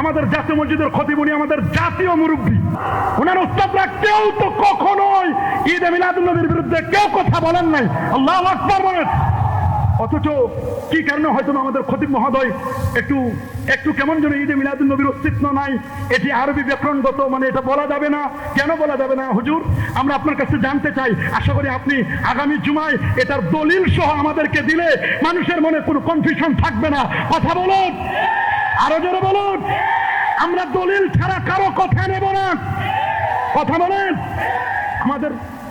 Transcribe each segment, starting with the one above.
আমাদের জাতীয় মসজিদের খতিবুনি আমাদের জাতীয় মুরব্বী। ওনার উস্তাদরা কেউ তো কখনোই ঈদ মিলাদুল নবীর বিরুদ্ধে কেউ কথা বলেন নাই। আল্লাহ আকবর বলেন। অথচ কি কারণে হয়তো আমাদের খতিব মহোদয় একটু একটু কেমন যেন ঈদে মিলাদুল নবীর অস্তিত্ব নাই? এটি আরবি ব্যাকরণগত মানে এটা বলা যাবে না। কেন বলা যাবে না, হুজুর? আমরা আপনার কাছে জানতে চাই। আশা করি আপনি আগামী জুমায় এটার দলিল সহ আমাদেরকে দিলে মানুষের মনে কোনো কনফিউশন থাকবে না। কথা বলুন। আরও জোরে বলুন। আমরা দলিল ছাড়া কারও কথা নেব না। কথা বলেন। আমাদের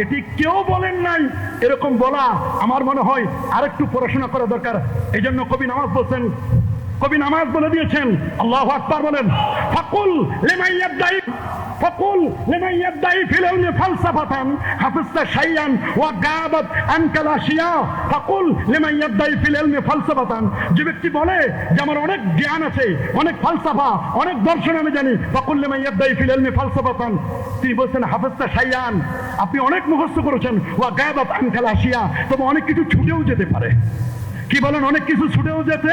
এটি কেউ বলেন নাই। এরকম বলা আমার মনে হয় আরেকটু পড়াশোনা করা দরকার। এই জন্য কবি নামাজ বলছেন কবি নামাজ বলে দিয়েছেন। আল্লাহ আকবার বলেন, ফাকুল লিমাইয়াদাই ফাকুল লিমাইয়াদাই ফিল ইলমি ফালসাফাতান, হাফিজতা শাইয়ান ওয়া গাবাত আনকাল আশিয়া ফাকুল লিমাইয়াদাই ফিল ইলমি ফালসাফাতান। যে ব্যক্তি বলে যে আমার অনেক জ্ঞান আছে, অনেক ফালসাফা, অনেক দর্শন আমি জানি, ফাকুল লিমাইয়াদাই ফিল ইলমি ফালসাফাতান তিনি বলছেন, হাফিজতা শাইয়ান, আপনি অনেক মুখস্থ করেছেন, ওয়া গাবাত আনকাল আশিয়া তবে অনেক কিছু ছুটেও যেতে পারে। কি বলেন, অনেক কিছু ছুটেও যেতে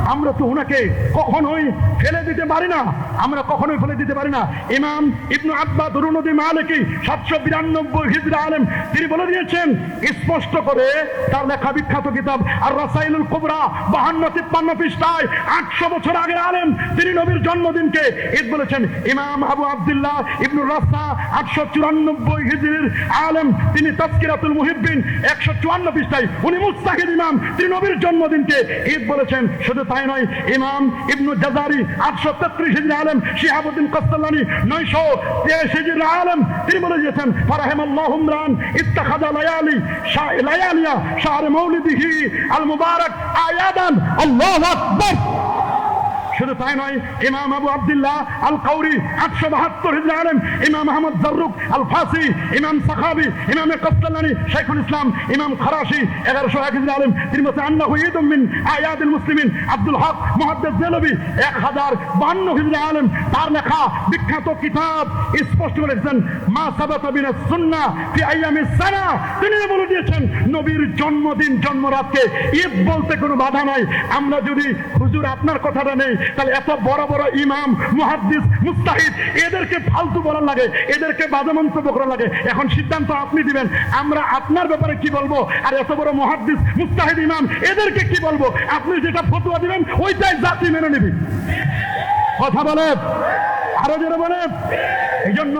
আমরা তো উনাকে কখনোই ফেলে দিতে পারি না। আমরা কখনোই ফেলে দিতে পারি না। ইমাম ইবনু আব্বা দুরুনদী মালিকি সাতশো বিরানব্বই হিজরা আলেম, তিনি বলে দিয়েছেন, স্পষ্ট করে তার লেখা বিখ্যাত কিতাব আর রাসাইলুল কুবরা, বাহান্ন তিপ্পান্ন পৃষ্ঠায়, আটশো বছর আগের আলেম, তিনি নবীর জন্মদিনকে ঈদ বলেছেন। ইমাম আবু আব্দুল্লাহ ইবনুর রাসা আটশো চুরানব্বই হিজরির আলেম, তিনি তাস্কিরাতুল মুহিব্বিন, একশো চুয়ান্ন পৃষ্ঠায়। উনি মুস্তাহিদ ইমাম, তিনি নবীর জন্মদিনকে ঈদ বলেছেন। শুধু তাই নয় ইমাম ইবনু জাজারি, আটশো তেত্রিশ হিজরি আলেম, শিহাবুদ্দিন কস্তাল্লানি নয়শো তেইশ হিজরি আলেম তিনি বলে দিয়েছেন ফারাহেম আল্লাহ উমরান ইত্তাখাদা লায়ালি লায়ালিয়া, শাহরে মৌলিদিহি আল মুবারক আয়াদান, আল্লাহ আকবার। শুধু তাই নয়, ইমাম আবু আব্দুল্লাহ আল কাউরি আটশো বাহাত্তর হিজরা ইমাম আহমদ জাররুক আল ফাসি ইমাম সাখাবি, ইমাম কস্তাল্লানি শেখুল ইসলাম, ইমাম খরাশি, এগারোশো এক হিজরা আলেম, তিনি বলছেন, আন্নাহু ঈদুম মিন আয়াদুল মুসলিমিন, আব্দুল হক মুহাদ্দিস দেলবি এক হাজার বান্ন হিজরা আলেম, তার লেখা বিখ্যাত কিতাব স্পষ্ট করেছেন মা সাবাতা বিনা সুন্নাহ ফি আইয়ামিস সানা, তিনি বলে দিয়েছেন, নবীর জন্মদিন, জন্মরাতকে ঈদ বলতে কোনো বাধা নাই, আমরা যদি হুজুর আপনার কথাটা নেই তাহলে এত বড় বড় ইমাম, মুহাদ্দিস, মুস্তাহিদ, এদেরকে ফালতু বলার লাগে, এদেরকে বাজে মন্তব্য করা লাগে। এখন সিদ্ধান্ত আপনি দিবেন। আমরা আপনার ব্যাপারে কি বলব? আর এত বড় মুহাদ্দিস, মুস্তাহিদ ইমাম, এদেরকে কি বলব? আপনি যেটা ফটোয়া দিবেন, ওইটাই জাতি মেনে নিবি। কথা বলে আরও যেটা বলে এই জন্য